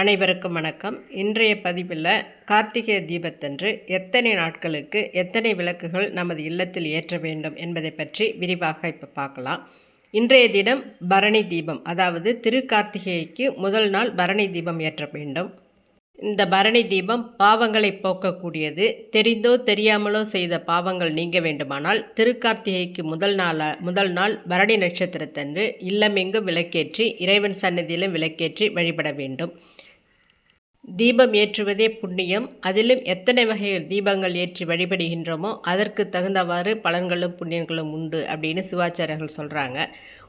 அனைவருக்கும் வணக்கம். இன்றைய பதிவில் கார்த்திகை தீபத்தன்று எத்தனை நாட்களுக்கு எத்தனை விளக்குகள் நமது இல்லத்தில் ஏற்ற வேண்டும் என்பதை பற்றி விரிவாக இப்போ பார்க்கலாம். இன்றைய தினம் பரணி தீபம் அதாவது திருக்கார்த்திகைக்கு முதல் நாள் பரணி தீபம் ஏற்ற வேண்டும். இந்த பரணி தீபம் பாவங்களை போக்கக்கூடியது. தெரிந்தோ தெரியாமலோ செய்த பாவங்கள் நீங்க வேண்டுமானால் திருக்கார்த்திகைக்கு முதல் நாள் முதல் நாள் பரணி நட்சத்திரத்தன்று இல்லமெங்கும் விளக்கேற்றி இறைவன் சன்னதியிலும் விளக்கேற்றி வழிபட வேண்டும். தீபம் ஏற்றுவதே புண்ணியம். அதிலும் எத்தனை வகையில் தீபங்கள் ஏற்றி வழிபடுகின்றோமோ அதற்கு தகுந்தவாறு பலன்களும் புண்ணியங்களும் உண்டு அப்படின்னு சிவாச்சாரியர்கள் சொல்கிறாங்க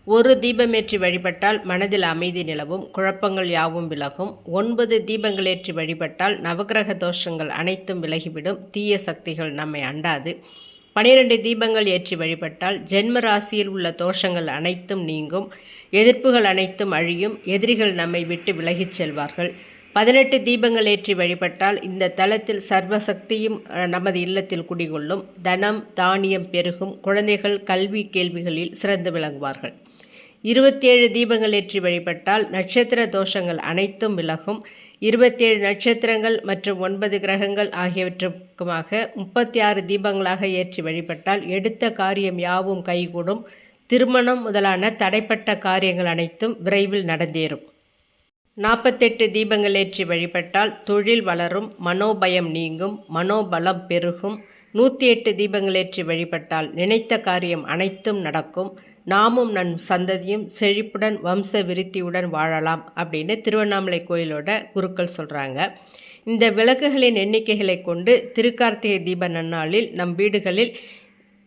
ஒரு தீபம் ஏற்றி வழிபட்டால் மனதில் அமைதி நிலவும் குழப்பங்கள் யாவும் விலகும். ஒன்பது தீபங்கள் ஏற்றி வழிபட்டால் நவகிரக தோஷங்கள் அனைத்தும் விலகிவிடும். தீய சக்திகள் நம்மை அண்டாது. பனிரெண்டு தீபங்கள் ஏற்றி வழிபட்டால் ஜென்ம ராசியில் உள்ள தோஷங்கள் அனைத்தும் நீங்கும். எதிர்ப்புகள் அனைத்தும் அழியும். எதிரிகள் நம்மை விட்டு விலகிச் செல்வார்கள். பதினெட்டு தீபங்கள் ஏற்றி வழிபட்டால் இந்த தலத்தில் சர்வசக்தியும் நமது இல்லத்தில் குடிகொள்ளும். தனம் தானியம் பெருகும். குழந்தைகள் கல்வி கேள்விகளில் சிறந்து விளங்குவார்கள். இருபத்தேழு தீபங்கள் ஏற்றி வழிபட்டால் நட்சத்திர தோஷங்கள் அனைத்தும் விலகும். இருபத்தேழு நட்சத்திரங்கள் மற்றும் ஒன்பது கிரகங்கள் ஆகியவற்றுக்குமாக முப்பத்தி ஆறு தீபங்களாக ஏற்றி வழிபட்டால் எடுத்த காரியம் யாவும் கைகூடும். திருமணம் முதலான தடைப்பட்ட காரியங்கள் அனைத்தும் விரைவில் நடந்தேறும். நாற்பத்தெட்டு தீபங்கள் ஏற்றி வழிபட்டால் தொழில் வளரும் மனோபயம் நீங்கும் மனோபலம் பெருகும். நூற்றி எட்டு தீபங்கள் ஏற்றி வழிபட்டால் நினைத்த காரியம் அனைத்தும் நடக்கும். நாமும் நன் சந்ததியும் செழிப்புடன் வம்ச விருத்தியுடன் வாழலாம் அப்படின்னு திருவண்ணாமலை கோயிலோட குருக்கள் சொல்கிறாங்க இந்த விளக்குகளின் எண்ணிக்கைகளை கொண்டு திருக்கார்த்திகை தீப நன்னாளில் நம் வீடுகளில்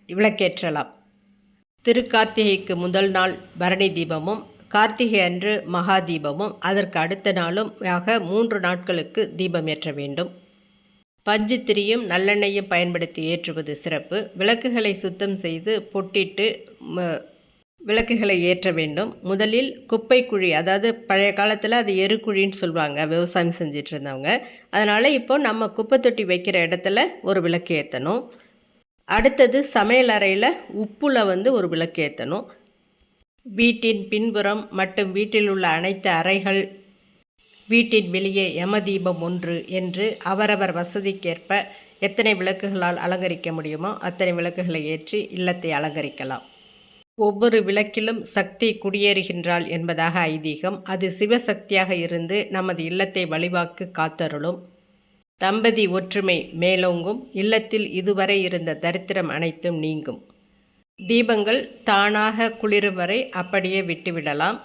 விளக்கேற்றலாம். திருக்கார்த்திகைக்கு முதல் நாள் பரணி தீபமும் கார்த்திகை அன்று மகா தீபமும் அதற்கு அடுத்த நாளும் ஆக மூன்று நாட்களுக்கு தீபம் ஏற்ற வேண்டும். பஞ்சுத்திரியும் நல்லெண்ணெயும் பயன்படுத்தி ஏற்றுவது சிறப்பு. விளக்குகளை சுத்தம் செய்து பொட்டிட்டு விளக்குகளை ஏற்ற வேண்டும். முதலில் குப்பை குழி அதாவது பழைய காலத்தில் அது எருக்குழின்னு சொல்லுவாங்க விவசாயம் செஞ்சிட்டு இருந்தவங்க. அதனால் இப்போ நம்ம குப்பை தொட்டி வைக்கிற இடத்துல ஒரு விளக்கு ஏற்றணும் அடுத்தது சமையல் அறையில் உப்புல வந்து ஒரு விளக்கு ஏற்றணும் வீட்டின் பின்புறம் மற்றும் வீட்டில் உள்ள அனைத்து அறைகள் வீட்டின் வெளியே யமதீபம் ஒன்று என்று அவரவர் வசதிக்கேற்ப எத்தனை விளக்குகளால் அலங்கரிக்க முடியுமோ அத்தனை விளக்குகளை ஏற்றி இல்லத்தை அலங்கரிக்கலாம். ஒவ்வொரு விளக்கிலும் சக்தி குடியேறுகின்றாள் என்பதாக ஐதீகம். அது சிவசக்தியாக இருந்து நமது இல்லத்தை வழிவாக்கு காத்தருளும். தம்பதி ஒற்றுமை மேலோங்கும். இல்லத்தில் இதுவரை இருந்த தரித்திரம் அனைத்தும் நீங்கும். தீபங்கள் தானாக குளிரும் வரை அப்படியே விட்டுவிடலாம்.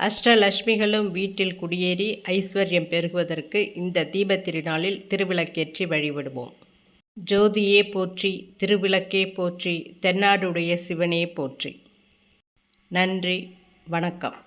அஷ்டலட்சுமிகளும் வீட்டில் குடியேறி ஐஸ்வர்யம் பெருகுவதற்கு இந்த தீப திருநாளில் திருவிளக்கேற்றி வழிவிடுவோம் ஜோதியே போற்றி திருவிளக்கே போற்றி தென்னாடுடைய சிவனே போற்றி. நன்றி வணக்கம்.